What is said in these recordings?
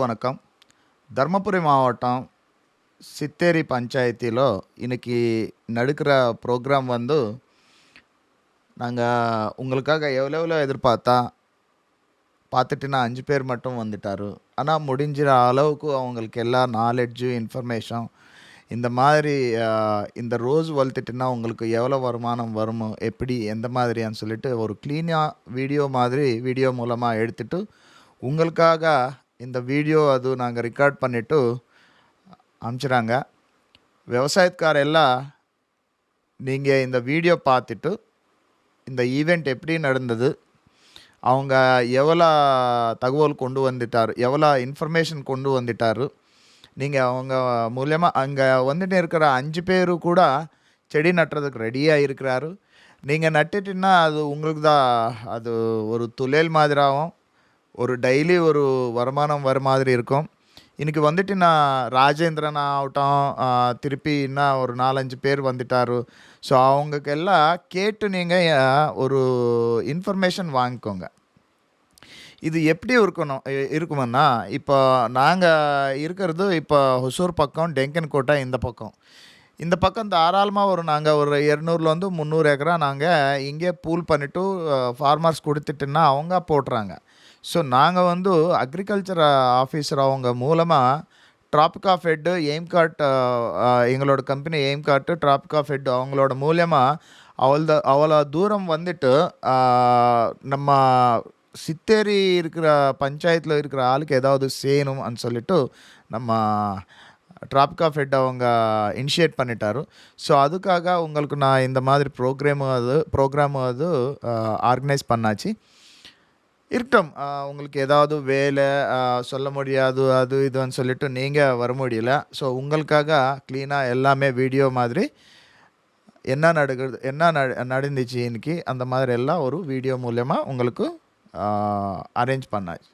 வணக்கம். தர்மபுரி மாவட்டம் சித்தேரி பஞ்சாயத்திலோ இன்றைக்கி நடக்கிற ப்ரோக்ராம் வந்து நாங்கள் உங்களுக்காக எவ்வளோ எவ்வளோ எதிர்பார்த்தா நான் அஞ்சு பேர் மட்டும் வந்துட்டார். ஆனால் முடிஞ்சிற அளவுக்கு அவங்களுக்கு எல்லா நாலெட்ஜு இன்ஃபர்மேஷன் இந்த மாதிரி இந்த ரோஸ் வளர்த்துட்டுனா உங்களுக்கு எவ்வளோ வருமானம் வருமோ எப்படி எந்த மாதிரியான்னு சொல்லிட்டு ஒரு க்ளீனாக வீடியோ மாதிரி வீடியோ மூலமாக எடுத்துட்டு உங்களுக்காக இந்த வீடியோ அது நாங்கள் ரெக்கார்ட் பண்ணிவிட்டு விவசாயத்துக்கார எல்லாம் நீங்கள் இந்த வீடியோ பார்த்துட்டு இந்த ஈவெண்ட் எப்படி நடந்தது அவங்க எவ்வளோ தகவல் கொண்டு வந்துட்டார் எவ்வளோ இன்ஃபர்மேஷன் கொண்டு வந்துட்டார் நீங்கள் அவங்க மூலியமாக அங்கே வந்துட்டு இருக்கிற அஞ்சு பேர் கூட செடி நட்டுறதுக்கு ரெடியாக இருக்கிறாரு. நீங்கள் நட்டுட்டின்னா அது உங்களுக்கு தான் அது ஒரு தொழில் மாதிரியாகும் ஒரு டெய்லி ஒரு வருமானம் வர மாதிரி இருக்கும். இன்றைக்கி வந்துட்டு நான் ராஜேந்திரன் ஆகட்டும் திருப்பி இன்னும் ஒரு நாலஞ்சு பேர் வந்துட்டாரு. ஸோ அவங்களுக்கெல்லாம் கேட்டு நீங்கள் ஒரு இன்ஃபர்மேஷன் வாங்கிக்கோங்க. இது எப்படி இருக்கணும் இ- இப்போ நாங்கள் இருக்கிறது இப்போ ஹொசூர் பக்கம் டெங்கன் கோட்டை இந்த பக்கம். இந்த பக்கம் தாராளமாக ஒரு நாங்கள் ஒரு இரநூறுலேருந்து முந்நூறு ஏக்கரா நாங்கள் இங்கே பூல் பண்ணிவிட்டு ஃபார்மர்ஸ் கொடுத்துட்டுன்னா அவங்க போட்டுறாங்க ஸோ நாங்கள் வந்து அக்ரிகல்ச்சர் ஆஃபீஸர் அவங்க மூலமாக ட்ராபிகா ஃபெட்டு எய்ம் கார்ட் எங்களோட கம்பெனி எய்ம் கார்ட்டு ட்ராபிகா ஃபெட் அவங்களோட மூலியமாக அவள அவ்வளோ தூரம் வந்துட்டு uh, நம்ம சித்தேரி இருக்கிற பஞ்சாயத்தில் இருக்கிற ஆளுக்கு ஏதாவது செய்யணும்னு சொல்லிட்டு நம்ம ட்ராபிகா ஃபெட் அவங்க இனிஷியேட் பண்ணிட்டாரு. ஸோ அதுக்காக உங்களுக்கு நான் இந்த மாதிரி ப்ரோக்ராமு அது ப்ரோக்ராமு அது uh, ஆர்கனைஸ் பண்ணாச்சு. இருக்கட்டும். உங்களுக்கு ஏதாவது வேலை சொல்ல முடியாது அது இதுன்னு சொல்லிட்டு நீங்கள் வர முடியல. ஸோ உங்களுக்காக க்ளீனாக எல்லாமே வீடியோ மாதிரி என்ன நடக்கிறது என்ன நடந்துச்சு இன்னைக்கு அந்த மாதிரி எல்லாம் ஒரு வீடியோ மூலயமா உங்களுக்கு அரேஞ்ச் பண்ணாச்சு.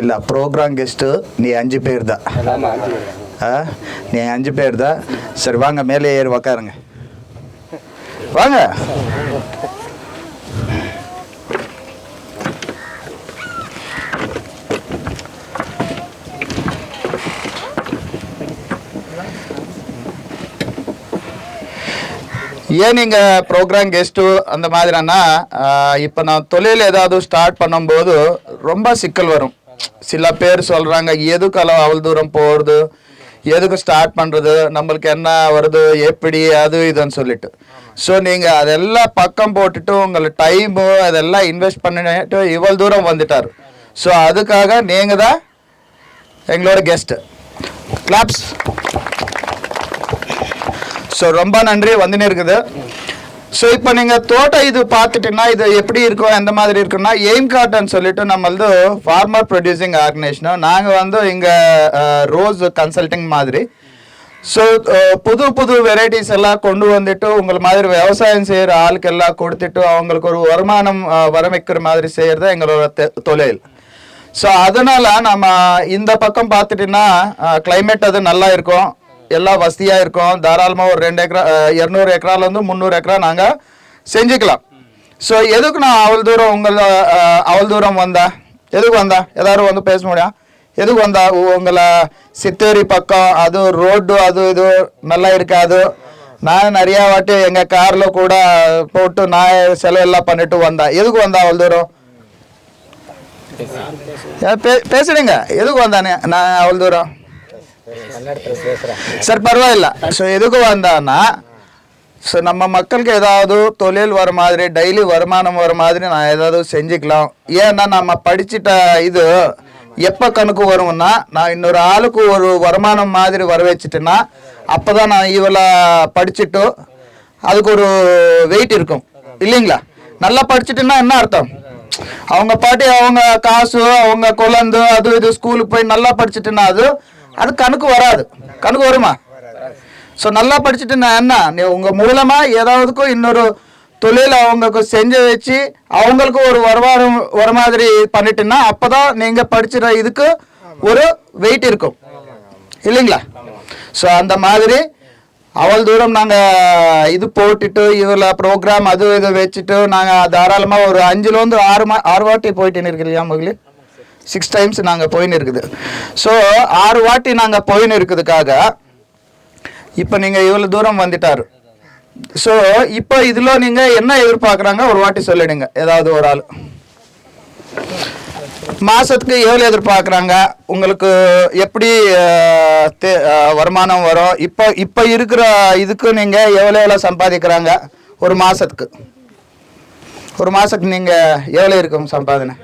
இல்லை ப்ரோக்ராம் கெஸ்ட்டு நீ அஞ்சு பேர் தான். நீ அஞ்சு பேர் தான். சரி வாங்க மேலே ஏறி உக்காருங்க. வாங்க. ஏன் நீங்கள் ப்ரோக்ராம் கெஸ்ட்டு அந்த மாதிரினா இப்போ நான் தொழில் ஏதாவது ஸ்டார்ட் பண்ணும்போது ரொம்ப சிக்கல் வரும். சில பேர் சொல்கிறாங்க எதுக்கு அளவு அவ்வளோ தூரம் போகிறது எதுக்கு ஸ்டார்ட் பண்ணுறது நம்மளுக்கு என்ன வருது? எப்படி? அது இதுன்னு சொல்லிட்டு. ஸோ நீங்கள் அதெல்லாம் பக்கம் போட்டுட்டு உங்களுக்கு டைமு அதெல்லாம் இன்வெஸ்ட் பண்ணிட்டு இவ்வளோ தூரம் வந்துட்டார். ஸோ அதுக்காக நீங்கள் தான் எங்களோட கெஸ்ட்டு கிளாப்ஸ் ஸோ ரொம்ப நன்றி வந்துன்னு இருக்குது. ஸோ இப்போ நீங்கள் தோட்டம் இது பார்த்துட்டீங்கன்னா இது எப்படி இருக்கும் எந்த மாதிரி இருக்குன்னா எய்ம் காட்டன் சொல்லிட்டு நம்மளது ஃபார்மர் ப்ரொடியூசிங் ஆர்கனைசேஷனு நாங்கள் வந்து இங்கே ரோஸ் கன்சல்டிங் மாதிரி. ஸோ புது புது வெரைட்டிஸ் எல்லாம் கொண்டு வந்துட்டு உங்களை மாதிரி விவசாயம் செய்கிற ஆளுக்கெல்லாம் கொடுத்துட்டு அவங்களுக்கு ஒரு வருமானம் வர வைக்கிற மாதிரி செய்கிறது எங்களோட தொழில். ஸோ அதனால் நம்ம இந்த பக்கம் பார்த்துட்டிங்கன்னா கிளைமேட் அது நல்லா இருக்கும். எல்லாம் வசதியாக இருக்கும். தாராளமாக ஒரு ரெண்டு ஏக்கரா இரநூறு ஏக்கராலேருந்து முந்நூறு ஏக்கரா நாங்கள் செஞ்சுக்கலாம். ஸோ எதுக்கு நான் அவ்வளோ தூரம் உங்களை அவ்வளோ தூரம் வந்தேன் எதுக்கு வந்தா? எல்லாரும் வந்து பேச முடியும்? எதுக்கு வந்தா? உங்களை சித்தேரி பக்கம் அது ரோடு அது இது நல்லா இருக்காது. நான் நிறையா வாட்டி எங்கள் காரில் கூட போட்டு நான் செலவெல்லாம் பண்ணிட்டு வந்தேன் எதுக்கு வந்தா அவ்வளோ தூரம்? ஏன் பே- பேசுறீங்க எதுக்கு வந்தானே? நான் அவ்வளோ தூரம்? சார் பரவாயில்ல. ஸோ எதுக்கு வந்தான்னா ஸோ நம்ம மக்களுக்கு ஏதாவது தொழில் வர மாதிரி டெய்லி வருமானம் வர மாதிரி நான் ஏதாவது செஞ்சுக்கலாம். ஏன்னா நம்ம படிச்சிட்ட இது எப்போ கணக்கு வரும்னா நான் இன்னொரு ஆளுக்கு ஒரு வருமானம் மாதிரி வர வச்சுட்டேன்னா அப்போ தான் நான் இவ்வளோ படிச்சுட்டு அதுக்கு ஒரு வெயிட் இருக்கும். இல்லைங்களா? நல்லா படிச்சுட்டுன்னா என்ன அர்த்தம்? அவங்க பாட்டி அவங்க காசு அவங்க குழந்தை அது இது ஸ்கூலுக்கு போய் நல்லா படிச்சுட்டுன்னா அது அது கணக்கு வராது. கணக்கு வருமா? ஸோ நல்லா படிச்சுட்டு நான் என்ன? உங்கள் மூலமாக ஏதாவதுக்கும் இன்னொரு தொழில் அவங்களுக்கு செஞ்சு வச்சு அவங்களுக்கு ஒரு வருமானம் வர மாதிரி பண்ணிட்டுன்னா அப்போ தான் நீங்கள் படிச்சுற இதுக்கு ஒரு வெயிட் இருக்கும். இல்லைங்களா? ஸோ அந்த மாதிரி அவ்வளோ தூரம் நாங்கள் இது போட்டுட்டு இதில் ப்ரோக்ராம் அது இது வச்சுட்டு நாங்கள் தாராளமாக ஒரு அஞ்சுலேருந்து ஆறு மா ஆறு வாட்டி போயிட்டு இருக்கு மகளிர் சிக்ஸ் டைம்ஸ் நாங்கள் போயின்னு இருக்குது. ஸோ ஆறு வாட்டி நாங்கள் போயின்னு இருக்குதுக்காக இப்போ நீங்கள் இவ்வளோ தூரம் வந்துட்டாரு. ஸோ இப்போ இதில் நீங்கள் என்ன எதிர்பார்க்குறாங்க? ஒரு வாட்டி சொல்லிடுங்க. ஏதாவது ஒரு ஆள். மாதத்துக்கு எவ்வளோ எதிர்பார்க்குறாங்க? உங்களுக்கு எப்படி தே- வருமானம் வரும்? இப்போ இப்போ இருக்கிற இதுக்கு நீங்கள் எவ்வளோ எவ்வளோ சம்பாதிக்கிறாங்க? ஒரு மாதத்துக்கு ஒரு மாதத்துக்கு நீங்கள் எவ்வளோ இருக்கும் சம்பாதனை?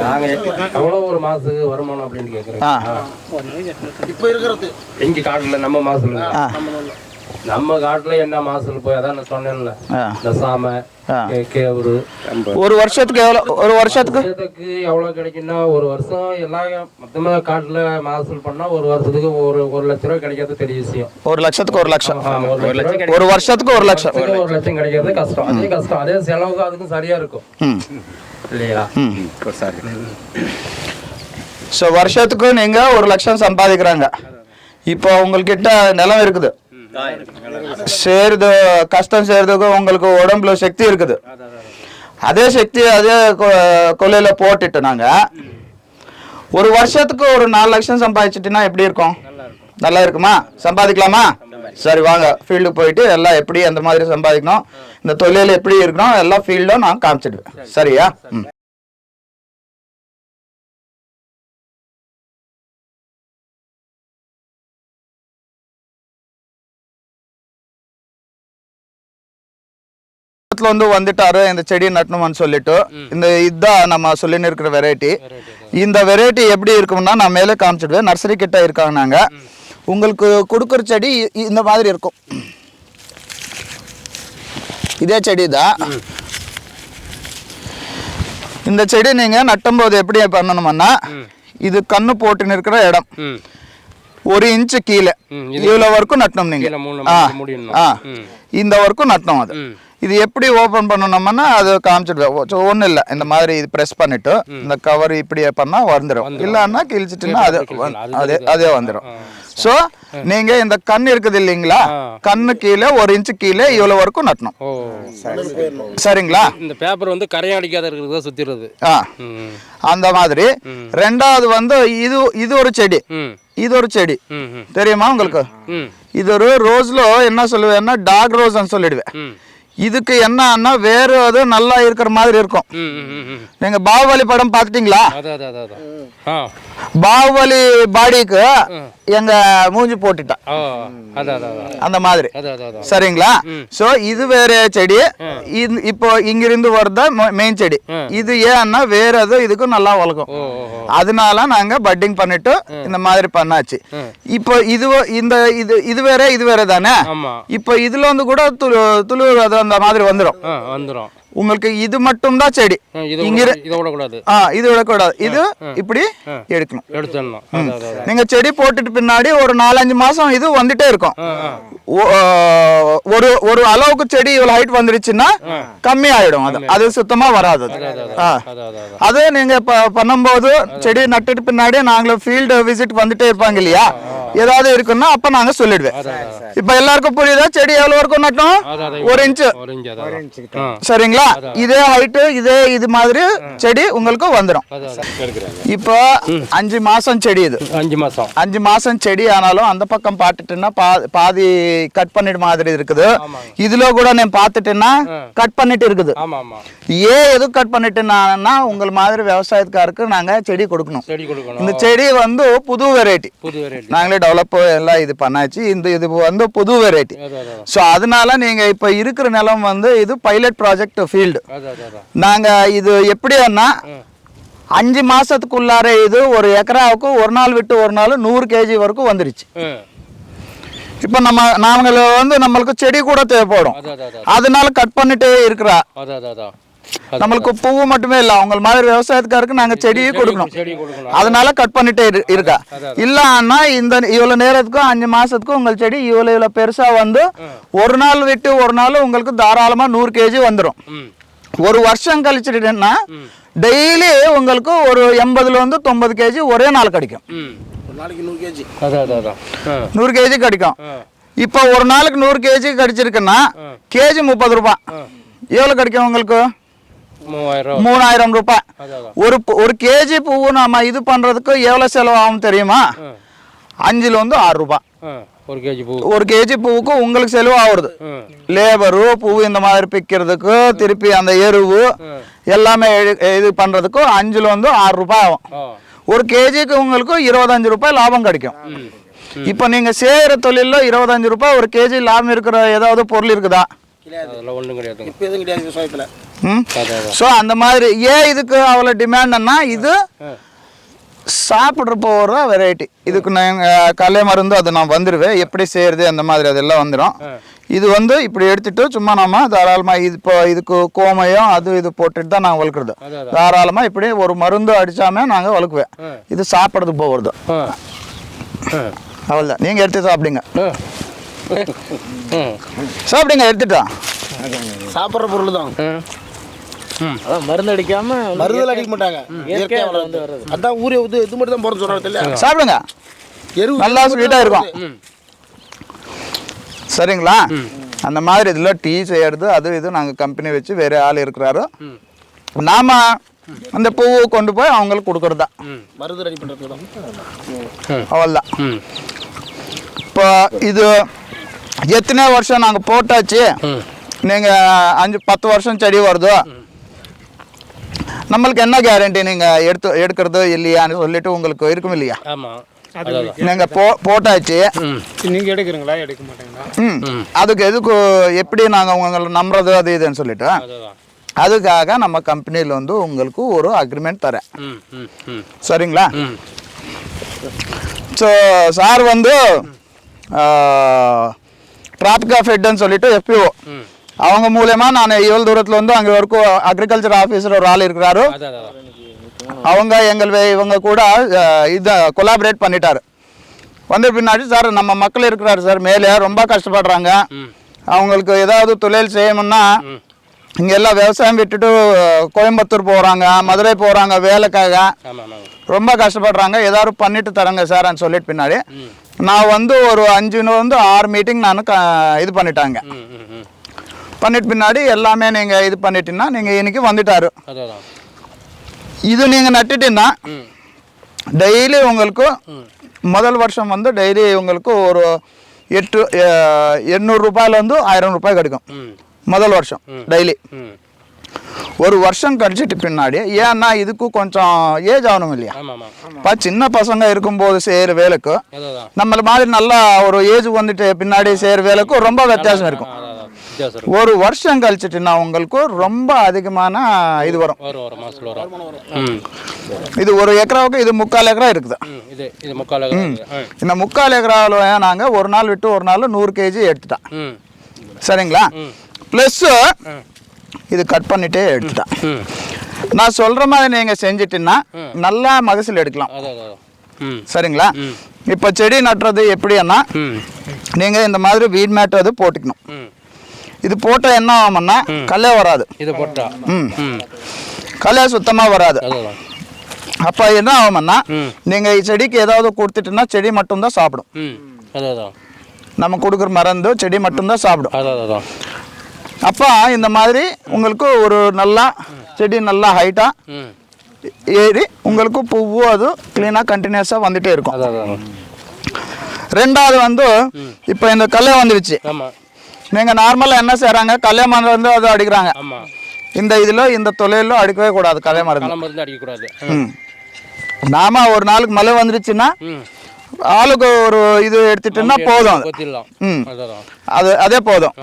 நாங்க எவ்வளவு ஒரு மாசத்துக்கு வருமானம் அப்படின்னு கேக்குறேன் ஆ. எங்க காட்டுல நம்ம ஆ. நம்ம காட்டுல என்ன மாசத்துல போய் அதான் நான் சொன்னேன்ல. இந்த சாமை கேவுரு. ஒரு வருஷத்துக்கு எவ்வளோ ஒரு வருஷத்துக்கு? வருஷத்துக்கு எவ்வளவு கிடைக்குன்னா ஒரு வருஷம் எல்லாம் மொத்தமா காட்டுல மகசூல் பண்ணா ஒரு வருஷத்துக்கு ஒரு ஒரு லட்ச ரூபாய் கிடைக்கிறது பெரிய விஷயம். ஒரு லட்சத்துக்கு ஒரு லட்சம். ஒரு வருஷத்துக்கு ஒரு லட்சம். ஒரு லட்சம் கிடைக்கிறது கஷ்டம். அதே கஷ்டம். அதே செலவுக்கு அதுக்கும் சரியா இருக்கும். இல்லையா? ஸோ வருஷத்துக்கு நீங்க ஒரு லட்சம் சம்பாதிக்கிறாங்க. இப்போ உங்கள்கிட்ட நிலம் இருக்குது. செய்கிறது கஷ்டம் செய்யறதுக்கு உங்களுக்கு உடம்புல சக்தி இருக்குது. அதே சக்தி அதே கொ- போட்டுட்டு நாங்க ஒரு வருஷத்துக்கு ஒரு நாலு லட்சம் சம்பாதிச்சிட்டுனா எப்படி இருக்கும்? நல்லா இருக்குமா? சம்பாதிக்கலாமா? சரி வாங்க. ஃபீல்டுக்கு போயிட்டு எல்லாம் எப்படி அந்த மாதிரி சம்பாதிக்கணும்? இந்த தொழில் எப்படி இருக்கணும்? எல்லா ஃபீல்டும் நான் காமிச்சிடுவேன். சரியா? ம். பக்கத்துல வந்து வந்துட்டாரு இந்த செடி நட்டணும்னு சொல்லிட்டு. இந்த இதுதான் நம்ம சொல்லின்னு இருக்கிற வெரைட்டி இந்த வெரைட்டி எப்படி இருக்கும்னா நான் மேலே காமிச்சிடுவேன். நர்சரி கிட்ட இருக்காங்க நாங்க. உங்களுக்கு கொடுக்குற செடி இந்த மாதிரி இருக்கும். இதே செடி தான் இந்த செடி நீங்க நட்டும்போது எப்படி பண்ணணும்னா இது கண்ணு போட்டுன்னு இருக்கிற இடம். ஒரு இன்ச்சு கீழே. ம், இவ்வளவு வரைக்கும் நட்டணும் நீங்க. கீழே மூணு ஆ. இந்த வரைக்கும் நட்டணும் அது. இது எப்படி ஓபன் பண்ணணும்னா அது காமிச்சிடுவேன் ஒன்றும் இல்லை. இந்த மாதிரி இது ப்ரெஸ் பண்ணிட்டு இந்த கவர் இப்படி பண்ணா வந்துடும் இல்லைன்னா கிழிச்சிட்டுன்னா அது அதே அதே வந்துடும் ஸோ நீங்க இந்த கண் இருக்குது இல்லைங்களா? கண்ணு கீழே ஒரு இன்ச்சு கீழே இவ்வளவு வரைக்கும் நட்டணும். சரிங்களா? இந்த பேப்பர் வந்து கரையான் அடிக்காத இருக்கிறதா சுத்திடுறது ஆ. அந்த மாதிரி. ரெண்டாவது வந்து இது இது ஒரு செடி. இது ஒரு செடி. தெரியுமா உங்களுக்கு? இது ஒரு ரோஸ்ல என்ன சொல்லுவேன்னா டாக் ரோஸ்ன்னு சொல்லிடுவேன். இதுக்கு என்னன்னா வேற அது நல்லா இருக்கிற மாதிரி இருக்கும். நீங்க பாகுபலி படம் ஆ. பாகுபலி பாடிக்கு எங்க மூஞ்சி போட்டுட்டா. ஓ அதான் அதான் அதான். அந்த மாதிரி. சரிங்களா? சோ இது வேற செடி. இது- இப்போ இங்கிருந்து வரத மெயின் செடி. இது ஏன்னா வேற அது இதுக்கும் நல்லா வளர்க்கும். அதனால நாங்க பட்டிங் பண்ணிட்டு இந்த மாதிரி பண்ணாச்சு. இப்போ இது இந்த இது இது வேற இது வேற தானே? ஆமா. இப்போ இதுல வந்து கூட துளு அது அந்த மாதிரி வந்துடும் வந்துடும் உங்களுக்கு இது மட்டும் தான் செடி இதை இங்க இதை விடக்கூடாது. ஆ இது விடக்கூடாது. இது இப்படி எடுக்கணும். எடுத்துடணும். நீங்க செடி போட்டுட்டு பின்னாடி ஒரு நாலஞ்சு மாசம் இது வந்துட்டே இருக்கும். ஒரு ஒரு அளவுக்கு செடி இவ்வளவு ஹைட் வந்துருச்சுன்னா கம்மி ஆயிடும் அது. அது சுத்தமா வராது அது. நீங்க பண்ணும்போது செடி நட்டுட்டு பின்னாடி நாங்களும் ஃபீல்டு விசிட் வந்துட்டே இருப்பாங்க இல்லையா? ஏதாவது இருக்குன்னா அப்ப நாங்க சொல்லிடுவேன். இப்ப எல்லாருக்கும் புரியுதா? செடி எவ்வளவு வரைக்கும் நட்டோம்? ஒரு இன்ச்சு ஒரு சரிங்களா இதே ஹைட்டு இதே இது மாதிரி செடி உங்களுக்கு வந்துடும் இப்போ அஞ்சு மாசம் செடி இது. அஞ்சு மாசம். அஞ்சு மாசம் செடி ஆனாலும் அந்த பக்கம் பார்த்துட்டுன்னா பாதி கட் பண்ணிட்டு மாதிரி இருக்குது. இதுல கூட நான் பார்த்துட்டேன்னா கட் பண்ணிட்டு இருக்குது. ஏன் எது கட் பண்ணிட்டுனா உங்கள் மாதிரி விவசாயத்துக்காருக்கு நாங்க செடி கொடுக்கணும். இந்த செடி வந்து புது வெரைட்டி நாங்களே டெவலப் எல்லாம் இது பண்ணாச்சு. இந்த இது வந்து புது வெரைட்டி ஸோ அதனால நீங்க இப்ப இருக்கிற நிலம் வந்து இது பைலட் ப்ராஜெக்ட் ஃபீல்டு அதான் அதான் அதான். நாங்க இது எப்படின்னா அஞ்சு மாசத்துக்குள்ளார இது ஒரு ஏக்கராவுக்கு ஒரு நாள் விட்டு ஒரு நாள் நூறு கேஜி வரைக்கும் வந்துருச்சு. இப்போ நம்ம நாங்கள் வந்து நம்மளுக்கு செடி கூட தேவைப்படும். அதான் அதான் அதான். அதனால கட் பண்ணிட்டே இருக்கிறா. நம்மளுக்கு பூவு மட்டுமே இல்லை அவங்க மாதிரி விவசாயத்துக்காருக்கு நாங்க செடியும் கொடுக்கணும். அதனால கட் பண்ணிட்டே இரு- இருக்கா இல்லன்னா இந்த இவ்வளவு நேரத்துக்கும் அஞ்சு மாசத்துக்கும் உங்கள் செடி இவ்வளவு இவ்வளவு பெருசா வந்து ஒரு நாள் விட்டு ஒரு நாள் உங்களுக்கு தாராளமா நூறு கேஜி வந்துடும் ஒரு வருஷம் கழிச்சிட்டுன்னா டெய்லி உங்களுக்கு ஒரு எண்பதுல இருந்து தொண்ணூறு கேஜி ஒரே நாள் கிடைக்கும். ம். ஒரு நாளைக்கு நூறு கேஜி கிடைக்கும். இப்போ ஒரு நாளுக்கு நூறு கேஜி கிடைச்சிருக்குன்னா கேஜி முப்பது ரூபாய். எவ்வளோ கிடைக்கும் உங்களுக்கு? மூணாயிரம் ரூபாய். ஒரு ஒரு கேஜி பூவு நம்ம இது பண்ணுறதுக்கு எவ்வளோ செலவாகும் தெரியுமா? அஞ்சுல வந்து ஆறு ரூபாய். ஒரு கேஜி பூ. ஒரு கேஜி பூவுக்கு உங்களுக்கு செலவு ஆகுறது லேபரு பூ இந்த மாதிரி பிக்கிறதுக்கு திருப்பி அந்த எருவு எல்லாமே இது பண்ணுறதுக்கு அஞ்சுல வந்து ஆறு ரூபாய் ஆகும். ஒரு கேஜிக்கு உங்களுக்கு இருபத்தஞ்சு ரூபாய் லாபம் கிடைக்கும். இப்போ நீங்கள் செய்கிற தொழிலில் இருபத்தஞ்சு ரூபாய் ஒரு கேஜி லாபம் இருக்கிற ஏதாவது பொருள் இருக்குதா? அதெல்லாம் ஒன்றும் கிடையாதுங்க. இப்போ எதுவும் கிடையாது ஸோ அந்த மாதிரி ஏன் இதுக்கு அவ்வளோ டிமாண்ட்னா இது ஆ. சாப்பிட்ற போகிற வெரைட்டி இதுக்கு நாங்கள் கலை மருந்து அது நான் வந்துடுவேன் எப்படி செய்கிறது அந்த மாதிரி அதெல்லாம் வந்துடும் இது வந்து இப்படி எடுத்துட்டு சும்மா நம்ம தாராளமாக இது இப்போ இதுக்கு கோமயம் அது இது போட்டுட்டு தான் நாங்கள் வளர்க்குறது. தாராளமாக இப்படி ஒரு மருந்து அடித்தாமே நாங்கள் வளர்க்குவேன். இது சாப்பிட்றது போகிறது அவ்வளோதான் நீங்கள் எடுத்து சாப்பிடுங்க. சாப்பிடுங்க எடுத்துட்டா சாப்பிட்ற பொருள் தான். அதான் மருந்து அடிக்காம மருந்துல அடிக்க மாட்டாங்க. இயற்கையாக வந்து வர்றது. அதான் ஊரே வந்து இது மட்டும் தான் போகிறோம் சொல்கிறாங்க தெரியல சாப்பிடுங்க. எருவு நல்லா ஸ்வீட்டாக இருக்கும். சரிங்களா? அந்த மாதிரி இதில் டீ செய்யறது அது இது நாங்கள் கம்பெனி வச்சு வேறு ஆள் இருக்கிறாரு. நாம அந்த பூவை கொண்டு போய் அவங்களுக்கு கொடுக்கறது. மருந்து ரெடி பண்ணுறது தான் அவ்வளோதான் ம். இப்போ இது எத்தனை வருஷம் நாங்கள் போட்டாச்சு. நீங்கள் அஞ்சு பத்து வருஷம் செடி வருதோ? நம்மளுக்கு என்ன கேரண்டி நீங்கள் எடுத்து எடுக்கிறது இல்லையான்னு சொல்லிட்டு உங்களுக்கு இருக்கும் இல்லையா? ஆமாம் போ போட்டாச்சு. ம். நீங்க எடுக்கிறீங்களா? எடுக்க மாட்டீங்களா? ம். அதுக்கு எதுக்கு எப்படி நாங்கள் உங்களை நம்புறது அது இதுன்னு சொல்லிட்டு? அதுக்காக நம்ம கம்பெனியில் வந்து உங்களுக்கு ஒரு அக்ரிமெண்ட் தரேன். ம் ம் ம். சரிங்களா? ம். ஸோ சார் வந்து டிராபிக் ஆஃப் ஹெட்னு சொல்லிட்டு எஃபிஓ அவங்க மூலயமா நான் இவ்வளோ தூரத்தில் வந்து அங்கே வரைக்கும் அக்ரிகல்ச்சர் ஆஃபீஸர் ஒரு ஆள் இருக்கிறாரு. அவங்க எங்கள் இவங்க கூட இதை கொலாபரேட் பண்ணிட்டாரு. வந்த பின்னாடி சார் நம்ம மக்கள் இருக்கிறாரு சார் மேலே ரொம்ப கஷ்டப்படுறாங்க. அவங்களுக்கு ஏதாவது தொழில் செய்யணும்னா இங்கே எல்லாம் விவசாயம் விட்டுட்டு கோயம்புத்தூர் போகிறாங்க மதுரை போகிறாங்க வேலைக்காக. ரொம்ப கஷ்டப்படுறாங்க. ஏதாவது பண்ணிட்டு தரங்க சார்ன்னு சொல்லிட்டு பின்னாடி. நான் வந்து ஒரு அஞ்சுன்னு வந்து ஆறு மீட்டிங் நான் க இது பண்ணிட்டாங்க. பண்ணிட்டு பின்னாடி எல்லாமே நீங்கள் இது பண்ணிட்டீங்கன்னா நீங்கள் இன்னைக்கு வந்துட்டாரு. இது நீங்கள் நட்டுட்டீங்கன்னா டெய்லி உங்களுக்கு முதல் வருஷம் வந்து டெய்லி உங்களுக்கு ஒரு எட்டு எண்ணூறு ரூபாயிலேருந்து ஆயிரம் ரூபாய் கிடைக்கும். முதல் வருஷம் டெய்லி. ஒரு வருஷம் கழிச்சிட்டு பின்னாடி ஏன்னா இதுக்கு கொஞ்சம் ஏஜ் ஆகணும் இல்லையா? இப்போ சின்ன பசங்க இருக்கும்போது செய்கிற வேலைக்கு நம்மள மாதிரி நல்லா ஒரு ஏஜ் வந்துட்டு பின்னாடி செய்கிற வேலைக்கும் ரொம்ப வித்தியாசம் இருக்கும். ஒரு வருஷம் கழிச்சிட்டுனா உங்களுக்கு ரொம்ப அதிகமான இது வரும். இது ஒரு ஏக்கராவுக்கு இது முக்கால் ஏக்கரா இருக்குது. ம் இது இது முக்கால் ம். இந்த முக்கால் ஏக்கராவில் நாங்கள் ஒரு நாள் விட்டு ஒரு நாள் நூறு கேஜி எடுத்துட்டோம். ம். சரிங்களா? ப்ளஸ்ஸு இது கட் பண்ணிட்டே எடுத்துட்டேன் ம். நான் சொல்கிற மாதிரி நீங்கள் செஞ்சிட்டீங்கன்னா நல்லா மகசூல் எடுக்கலாம். சரிங்களா. இப்போ செடி நட்டுறது எப்படின்னா நீங்கள் இந்த மாதிரி வீட் மேட் அது போட்டுக்கணும். இது போட்டால் என்ன ஆகும்னா கல்லே வராது. இது போட்டா. ம். கல்லே சுத்தமாக வராது. அப்போ என்ன ஆகும்னா. நீங்கள் செடிக்கு ஏதாவது கொடுத்துட்டுன்னா செடி மட்டும்தான் சாப்பிடும். நம்ம கொடுக்குற மருந்து செடி மட்டும்தான் சாப்பிடும். அப்போ இந்த மாதிரி உங்களுக்கு ஒரு நல்லா செடி நல்லா ஹைட்டாக ஏறி உங்களுக்கு பூவு அது க்ளீனாக கண்டினியூஸாக வந்துட்டே இருக்கும். ரெண்டாவது வந்து இப்போ இந்த கல்லை வந்துடுச்சு நீங்கள் நார்மலாக என்ன செய்கிறாங்க கல்லை மரம் வந்து அது அடிக்கிறாங்க. இந்த இதில் இந்த தொழிலில் அடிக்கவே கூடாது கல்லை மருந்து மருந்து அடிக்கக்கூடாது. நாம ஒரு நாளுக்கு மழை வந்துருச்சுன்னா ஆளுக்கு ஒரு இது எடுத்துட்டுன்னா போதும் அது. ம். அது அதே போதும்.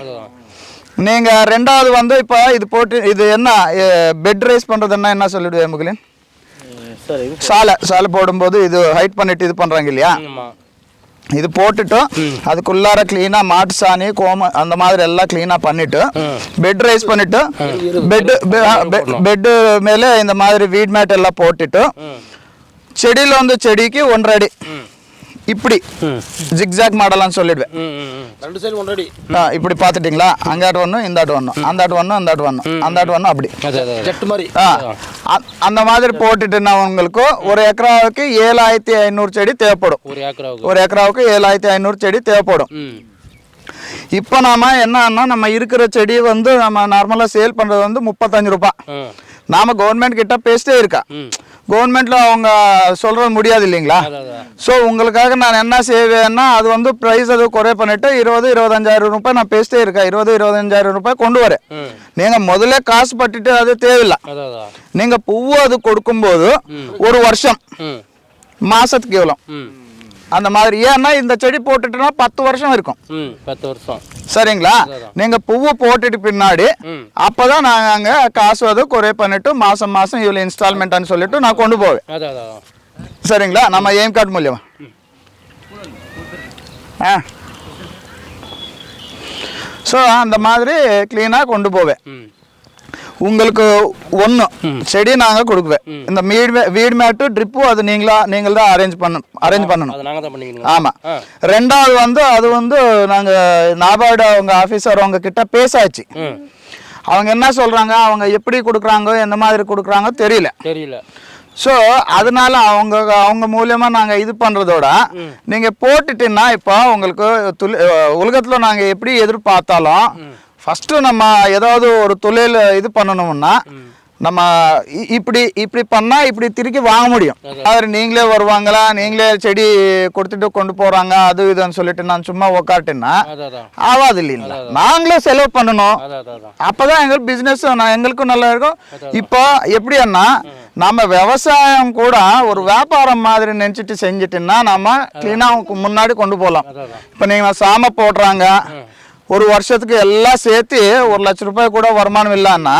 நீங்கள் ரெண்டாவது வந்து இப்போ இது போட்டு இது என்ன பெட் ரைஸ் பண்ணுறதுன்னா என்ன சொல்லிடுவேன் முகிலின்? சாலை சாலை போடும்போது இது ஹைட் பண்ணிட்டு இது பண்ணுறாங்க இல்லையா? இது போட்டுட்டு அதுக்குள்ளார க்ளீனாக மாட்டு சாணி கோம அந்த மாதிரி எல்லாம் க்ளீனாக பண்ணிட்டு பெட் ரைஸ் பண்ணிட்டு பெட் பெட்டு மேலே இந்த மாதிரி வீட் மேட் எல்லாம் போட்டுட்டு செடியில் வந்து செடிக்கு ஒன்றரை அடி இப்படி ஜிக்ஜாக் மாடலான்னு சொல்லிடுவேன். ரெண்டு சைடு ஒன்றடி. இப்படி பார்த்துட்டிங்களா? அங்காட்டு ஒன்று இந்தாட்டு ஒன்று அந்தாட்டு ஒன்று அந்தாட்டு ஒன்று அந்தாட்டு ஒன்று அப்படி. ஜெட்டு மாதிரி. ஆ அ- அந்த மாதிரி போட்டுட்டுன்னா உங்களுக்கு ஒரு ஏக்கராவுக்கு ஏழாயிரத்தி ஐநூறு செடி தேவைப்படும். ஒரு ஏக்கராவுக்கு? ஒரு ஏக்கராவுக்கு ஏழாயிரத்தி ஐநூறு செடி தேவைப்படும். இப்போ நாம என்னன்னா நம்ம இருக்கிற செடி வந்து நம்ம நார்மலாக சேல் பண்ணுறது வந்து முப்பத்தஞ்சு ரூபாய். நாம கவர்மெண்ட் கிட்ட பேசிட்டே இருக்கா. ம் கவர்மெண்ட்ல அவங்க சொல்றது முடியாது இல்லைங்களா? ஸோ உங்களுக்காக நான் என்ன செய்வேன்னா அது வந்து ப்ரைஸ் அது குறை பண்ணிட்டு இருபது இருபத்தஞ்சாயிரம் ரூபாய் நான் பேசிட்டே இருக்கேன். இருபது இருபத்தஞ்சாயிரம் ரூபாய் கொண்டு வரேன். ம். நீங்க முதல்ல காசு பட்டுட்டு அது தேவையில்லை. அதான் அதான். நீங்க பூவு அது கொடுக்கும்போது ஒரு வருஷம் ம். மாசத்துக்கு எவ்வளோ? அந்த மாதிரி. ஏன்னா இந்த செடி போட்டுட்டுனா பத்து வருஷம் இருக்கும். பத்து வருஷம். சரிங்களா? நீங்க பூவு போட்டுட்டு பின்னாடி. அப்பதான் நாங்க அங்க காசு அது குறை பண்ணிட்டு மாசம் மாசம் இவ்வளவு இன்ஸ்டால்மெண்ட்னு சொல்லிட்டு நான் கொண்டு போவேன். சரிங்களா? நம்ம எய்ம் கார்டு மூலியமா. ஆ. ஸோ அந்த மாதிரி க்ளீனாக கொண்டு போவேன். உங்களுக்கு ஒன்று செடி நாங்கள் கொடுக்குவேன் இந்த மீட் வீடு மேட்டு ட்ரிப்பும் அது நீங்களா நீங்கள் தான் அரேஞ்ச் பண்ண அரேஞ்ச் பண்ணணும். நாங்கள் ஆமாம் ரெண்டாவது வந்து அது வந்து நாங்கள் நாபார்டு அவங்க ஆஃபீஸர் அவங்க கிட்ட பேசாச்சு. அவங்க என்ன சொல்கிறாங்க அவங்க எப்படி கொடுக்குறாங்க எந்த மாதிரி கொடுக்குறாங்க தெரியல. தெரியல. ஸோ அதனால அவங்க அவங்க மூலியமா நாங்க இது பண்றதோட நீங்க போட்டுட்டீங்கன்னா இப்போ உங்களுக்கு துளி உலகத்துல நாங்க எப்படி எதிர்பார்த்தாலும் ஃபர்ஸ்ட் நம்ம ஏதாவது ஒரு தொழில் இது பண்ணணும்னா நம்ம இப்படி இப்படி பண்ணா இப்படி திருப்பி வாங்க முடியும். அது நீங்களே வருவாங்களா? நீங்களே செடி கொடுத்துட்டு கொண்டு போறாங்க அது இதுன்னு சொல்லிட்டு நான் சும்மா உக்காட்டுன்னா ஆகாது இல்லைங்களா? நாங்களே செலவு பண்ணணும். அதான் அதான் அதான். அப்பதான் எங்க பிசினஸ் எங்களுக்கும் நல்லா இருக்கும். இப்போ எப்படின்னா நம்ம விவசாயம் கூட ஒரு வியாபாரம் மாதிரி நினைச்சிட்டு செஞ்சுட்டுன்னா நம்ம கிளீனா முன்னாடி கொண்டு போகலாம். இப்போ நீங்க சாம போடுறாங்க. ஒரு வருஷத்துக்கு எல்லாம் சேர்த்து ஒரு லட்ச ரூபாய் கூட வருமானம் இல்லைன்னா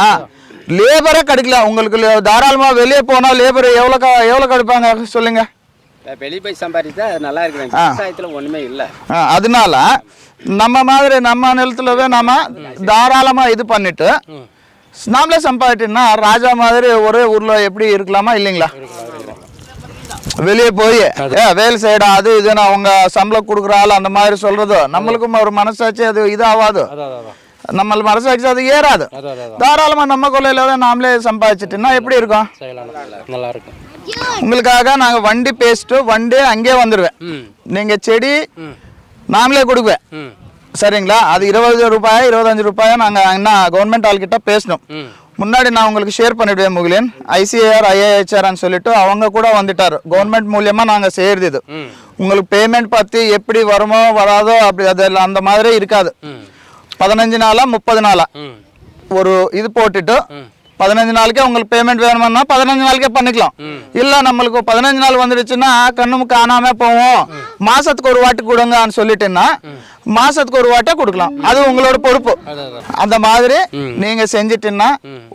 லேபரே கிடைக்கல. உங்களுக்கு லே- தாராளமா வெளியே போனா லேபர் எவ்வளோ எவ்வளோ கிடைப்பாங்க? சொல்லுங்க. வெளியே போய் சம்பாதிச்சா நல்லா விவசாயத்தில் ஒன்றுமே இல்லை. அதனால நம்ம மாதிரி நம்ம நிலத்துலவே நம்ம தாராளமா இது பண்ணிட்டு நாமளே சம்பாதிட்டோம்னா ராஜா மாதிரி ஒரே ஊர்ல எப்படி இருக்கலாமா? இல்லைங்களா? வெளியே போய் ஏ வேலை செய்யடா அது இதுன்னு அவங்க சம்பளம் கொடுக்குற ஆள் அந்த மாதிரி சொல்றது நம்மளுக்கும் ஒரு மனசாட்சி அது இது ஆகாது அதான் அதான் அதான். நம்ம மனசாட்சி அது ஏறாது. தாராளமா நம்ம கொள்ளையில தான் நாமளே சம்பாதிச்சிட்டோம்னா எப்படி இருக்கும்? நல்லா இருக்கும் உங்களுக்காக நாங்க வண்டி பேசிட்டு வண்டி அங்கேயே வந்துடுவேன் நீங்க செடி நாமளே கொடுப்பேன் சரிங்களா? அது இருபது ரூபாய் இருபத்தஞ்சு ரூபாயை நாங்கள் என்ன கவர்மெண்ட் ஆள்கிட்ட பேசணும். ம். முன்னாடி நான் உங்களுக்கு ஷேர் பண்ணிவிடுவேன் முகிலின். ஐசிஏஆர் ஐஏஹெச்ஆர்னு சொல்லிட்டு அவங்க கூட வந்துட்டார். கவர்மெண்ட் மூலியமா நாங்கள் செய்யறது இது. உங்களுக்கு பேமெண்ட் பற்றி எப்படி வருமோ வராதோ அப்படி அதெல்லாம் அந்த மாதிரி இருக்காது. பதினஞ்சு நாளா முப்பது நாளா. ஒரு இது போட்டுட்டு பதினஞ்சு நாளைக்கே உங்களுக்கு பேமெண்ட் வேணும்னா பதினஞ்சு நாளைக்கே பண்ணிக்கலாம். இல்ல நம்மளுக்கு பதினஞ்சு நாள் வந்துடுச்சுன்னா கண்ணும் காணாம போவோம். மாசத்துக்கு ஒரு வாட்டி கொடுங்கன்னு சொல்லிட்டேன்னா மாசத்துக்கு ஒரு வாட்டே கொடுக்கலாம். அது உங்களோட பொறுப்பு. அந்த மாதிரி நீங்க செஞ்சிட்டீங்கன்னா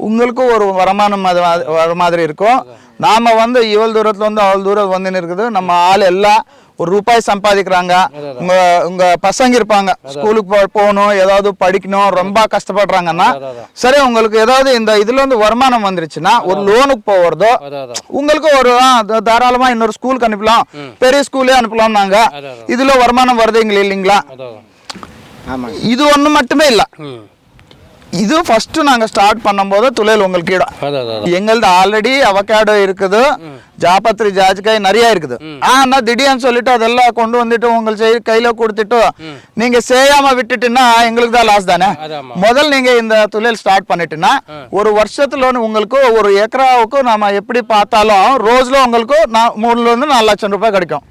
உங்களுக்கும் ஒரு வருமானம் அது வர மாதிரி இருக்கும். நாம வந்து இவ்வளவு தூரத்துல வந்து அவ்வளவு தூரம் வந்து இருக்குது நம்ம ஆள் எல்லாம் ஒரு ரூபாய் சம்பாதிக்கிறாங்க. உங்க உங்க பசங்க இருப்பாங்க. ஸ்கூலுக்கு போ- போகணும் ஏதாவது படிக்கணும் ரொம்ப கஷ்டப்படுறாங்கன்னா சரி உங்களுக்கு ஏதாவது இந்த இதுல இருந்து வருமானம் வந்துருச்சுன்னா ஒரு லோனுக்கு அதான் உங்களுக்கு ஒரு தாராளமா இன்னொரு ஸ்கூலுக்கு அனுப்பலாம். பெரிய ஸ்கூலே அனுப்பலாம் நாங்க இதுல வருமானம் வருதுங்களா இல்லைங்களா? இது ஒண்ணு மட்டுமே இல்ல. இது ஃபர்ஸ்ட் நாங்க ஸ்டார்ட் பண்ணும்போது துளையல் உங்களுக்கு இடம் எங்களது ஆல்ரெடி அவகேடோ இருக்குது. ஜாபத்ரி ஜாஜ்காய் நிறைய இருக்குது. ஆனா திடீர்னு சொல்லிட்டு அதெல்லாம் கொண்டு வந்துட்டு உங்களுக்கு கையில கொடுத்துட்டு நீங்க செய்யாம விட்டுட்டுன்னா எங்களுக்கு தான்? லாஸ் தானே. முதல் நீங்க இந்த தொழில் ஸ்டார்ட் பண்ணிட்டுன்னா ஒரு வருஷத்துல உங்களுக்கு ஒரு ஏக்கராவுக்கு நாம எப்படி பார்த்தாலும் ரோஸ்ல உங்களுக்கு மூணுல இருந்து நாலு லட்சம் ரூபாய் கிடைக்கும்.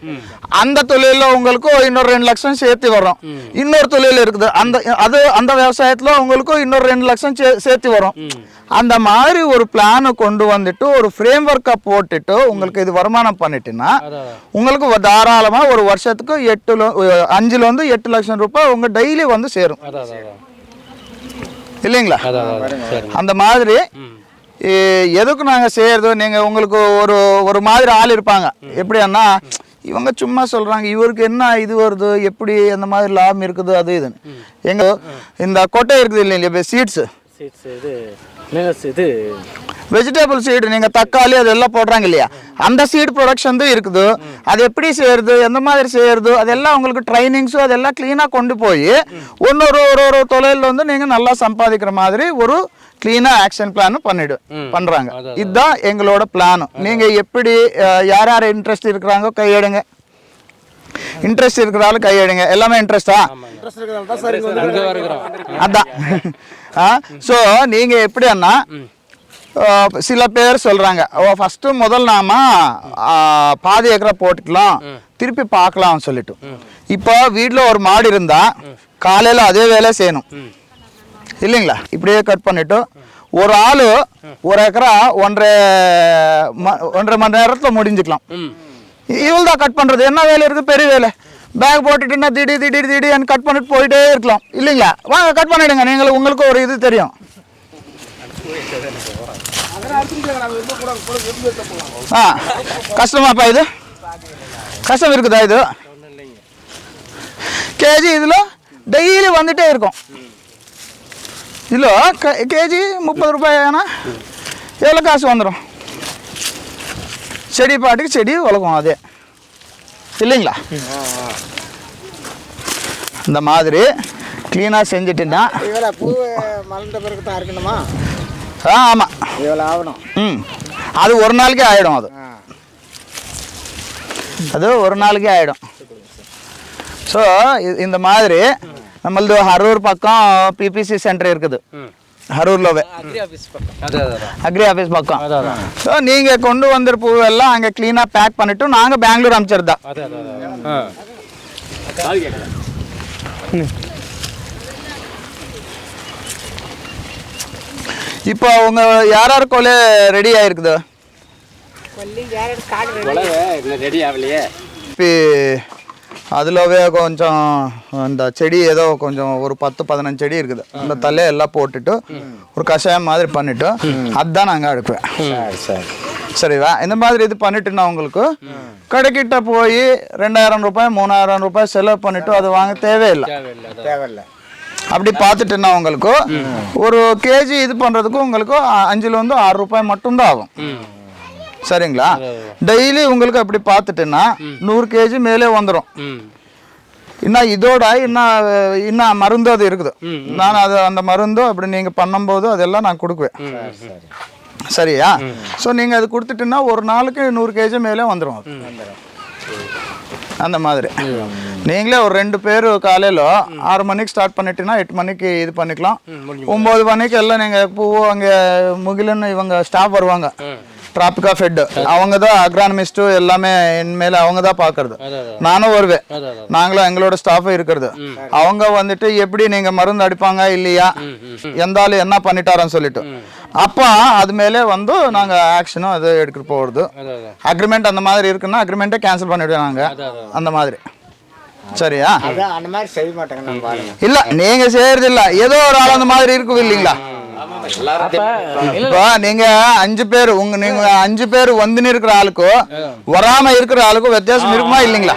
அந்த தொழில உங்களுக்கு இன்னொரு ரெண்டு லட்சம் சேர்த்து வரும். இன்னொரு தொழில் இருக்குது. அந்த அது அந்த விவசாயத்துல உங்களுக்கு இன்னொரு ரெண்டு லட்சம் சேர்த்து வரும். அந்த மாதிரி ஒரு பிளானை கொண்டு வந்துட்டு ஒரு ஃப்ரேம் ஒர்க்கை போட்டுட்டு உங்களுக்கு இது வருமானம் பண்ணிட்டுன்னா உங்களுக்கு ஒரு தாராளமா ஒரு வருஷத்துக்கு எட்டுல அஞ்சுல இருந்து எட்டு லட்சம் ரூபாய் உங்க டெய்லி வந்து சேரும். இல்லைங்களா? அந்த மாதிரி எதுக்கு நாங்க செய்யறது? நீங்க உங்களுக்கு ஒரு ஒரு மாதிரி ஆள் இருப்பாங்க. எப்படின்னா இவங்க சும்மா சொல்றாங்க இவருக்கு என்ன இது வருது? எப்படி அந்த மாதிரி லாபம் இருக்குது? அது இதுன்னு. எங்க இந்த கொட்டை இருக்குது இல்லைங்களா சீட்ஸ் சீட்ஸ் இது மிளஸ் இது. வெஜிடபிள் சீடு நீங்க தக்காளி அதெல்லாம் போடுறாங்க இல்லையா? அந்த சீடு ப்ரொடக்ஷன் தான் இருக்குது. அது எப்படி செய்யறது எந்த மாதிரி செய்யறது அதெல்லாம் உங்களுக்கு ட்ரைனிங்ஸும் அதெல்லாம் க்ளீனாக கொண்டு போய் இன்னொரு ஒரு ஒரு தொழிலில் வந்து நீங்கள் நல்லா சம்பாதிக்கிற மாதிரி ஒரு க்ளீனாக ஆக்ஷன் பிளான் பண்ணிடு பண்ணுறாங்க இதுதான் எங்களோட பிளான் நீங்கள் எப்படி யார் யார் இன்ட்ரெஸ்ட் இருக்கிறாங்க கையெடுங்க. இன்ட்ரெஸ்ட் இருக்கிற ஆளு கையெடுங்க. எல்லாமே இன்ட்ரெஸ்டா அதான். ஸோ நீங்கள் எப்படின்னா ஆ, சில பேர் சொல்கிறாங்க ஓ ஃபஸ்ட்டு முதல் நாம பாதி ஏக்கரை போட்டுக்கலாம். திருப்பி பார்க்கலாம் சொல்லிட்டு. இப்போ வீட்டில் ஒரு மாடு இருந்தால் காலையில் அதே வேலை செய்யணும். இல்லைங்களா? இப்படியே கட் பண்ணிட்டு ஒரு ஆள் ஒரு ஏக்கரா ஒன்றரை ஒன்றரை மணி நேரத்தில் முடிஞ்சுக்கலாம். இவள் தான் கட் பண்ணுறது என்ன வேலை இருக்குது பெரிய வேலை. பேக் போட்டுட்டுன்னா திடீர் திடீர் திடீர்னு கட் பண்ணிட்டு போயிட்டே இருக்கலாம். இல்லைங்களா? வாங்க கட் பண்ணிடுங்க. நீங்கள் உங்களுக்கு ஒரு இது தெரியும். ஆ கஷ்டமாப்பா இது? கஷ்டம் இருக்குதா இது? கேஜி இதில் டெய்லி வந்துட்டே இருக்கும். இதில் கேஜி முப்பது ரூபாய்னா எவ்வளோ காசு வந்துடும் செடி பாட்டுக்கு செடி வளர்க்கும் அதே. இல்லைங்களா? இந்த மாதிரி க்ளீனாக செஞ்சுட்டுன்னா இவ்வளோ பூ மலர்ந்த பிறகு தான் இருக்கணுமா ஆ ஆமாம் இவ்வளோ ஆகணும் ம். அது ஒரு நாளைக்கே ஆகிடும் அது. அது ஒரு நாளைக்கே ஆகிடும் ஸோ இந்த மாதிரி நம்மளது ஹரூர் பக்கம் பிபிசி சென்டர் இருக்குது. அரூர்லவே அக்ரி ஆஃபீஸ் பக்கம். ஸோ நீங்கள் கொண்டு வந்துற பூவெல்லாம் அங்கே க்ளீனாக பேக் பண்ணிட்டு நாங்கள் பெங்களூர் அமைச்சிருந்தா இப்போ அவங்க யார் யார் கொலை ரெடி ஆயிருக்குது? இப்போ அதுலவே கொஞ்சம் அந்த செடி ஏதோ கொஞ்சம் ஒரு பத்து பதினஞ்சு செடி இருக்குது. அந்த தலையை எல்லாம் போட்டுட்டு ஒரு கஷாயம் மாதிரி பண்ணிட்டு அதுதான் நாங்கள் அடுப்பேன். சரி சரி. சரிவா இந்த மாதிரி இது பண்ணிட்டுனா உங்களுக்கு கடைக்கிட்ட போய் ரெண்டாயிரம் ரூபாய் மூணாயிரம் ரூபாய் செலவு பண்ணிட்டு அது வாங்க தேவையில்லை. தேவையில்லை அப்படி பார்த்துட்டுன்னா உங்களுக்கு ஒரு கேஜி இது பண்ணுறதுக்கு உங்களுக்கு அ- அஞ்சுல வந்து ஆறு ரூபாய் மட்டும்தான் ஆகும். சரிங்களா? டெய்லி உங்களுக்கு அப்படி பார்த்துட்டுன்னா நூறு கேஜி மேலே வந்துடும் இன்னும் இதோட இன்னும் இன்னும் மருந்து அது இருக்குது. நான் அது அந்த மருந்து அப்படி நீங்கள் பண்ணும்போது அதெல்லாம் நான் கொடுக்குவேன். சரியா? ஸோ நீங்கள் அது கொடுத்துட்டுன்னா ஒரு நாளுக்கு நூறு கேஜி மேலே வந்துடும் அது. அந்த மாதிரி. நீங்களே ஒரு ரெண்டு பேர் காலையில் ஆறு மணிக்கு ஸ்டார்ட் பண்ணிட்டீங்கன்னா எட்டு மணிக்கு இது பண்ணிக்கலாம். ஒம்பது மணிக்கு எல்லாம் நீங்கள் பூ அங்கே முகிலன்னு இவங்க ஸ்டாஃப் வருவாங்க. டிராபிகா ஃபெட் அவங்க தான் அக்ரானமிஸ்ட்டு எல்லாமே என் மேலே அவங்க தான் பார்க்கறது நானும் வருவேன். நாங்களும் எங்களோட ஸ்டாஃபும் இருக்கிறது. அவங்க வந்துட்டு எப்படி நீங்க மருந்து அடிப்பாங்க இல்லையா? எந்த ஆளு என்ன பண்ணிட்டாரன்னு சொல்லிட்டு. அப்போ அது மேலே வந்து நாங்க ஆக்ஷனும் அது எடுத்துட்டு போகிறது அக்ரிமெண்ட் அந்த மாதிரி இருக்குன்னா அக்ரிமெண்ட்டை கேன்சல் பண்ணிவிடுவோம் நாங்க. அந்த மாதிரி. சரியா? அதான் அந்த மாதிரி செய்ய மாட்டாங்க இல்ல நீங்க செய்யறது இல்ல ஏதோ ஒரு ஆள் அந்த மாதிரி இருக்கும் இல்லைங்களா? இப்போ நீங்க அஞ்சு பேர் உங்க நீங்க அஞ்சு பேர் வந்து இருக்கிற ஆளுக்கும் வராம இருக்கிற ஆளுக்கும் வித்தியாசம் இருக்குமா இல்லைங்களா?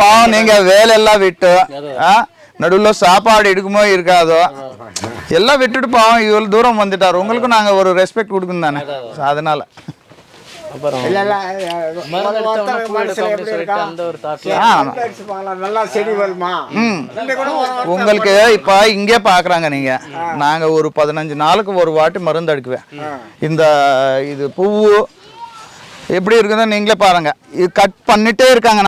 பாவம் நீங்க வேலையெல்லாம் விட்டு? நடுவுல சாப்பாடு இருக்குமோ இருக்காதோ? எல்லாம் விட்டுட்டு பாவம் இவ்வளவு தூரம் வந்துட்டாரு. உங்களுக்கும் நாங்க ஒரு ரெஸ்பெக்ட் கொடுக்கணும் தானே. அதனால. உங்களுக்கு இப்ப இங்கே பாக்குறாங்க நீங்க. நாங்க ஒரு பதினஞ்சு நாளுக்கு ஒரு வாட்டி மருந்து அடிக்குவேன். இந்த இது பூவு எப்படி இருக்குதுன்னு நீங்களே பாருங்க. இது கட் பண்ணிட்டே இருக்காங்க.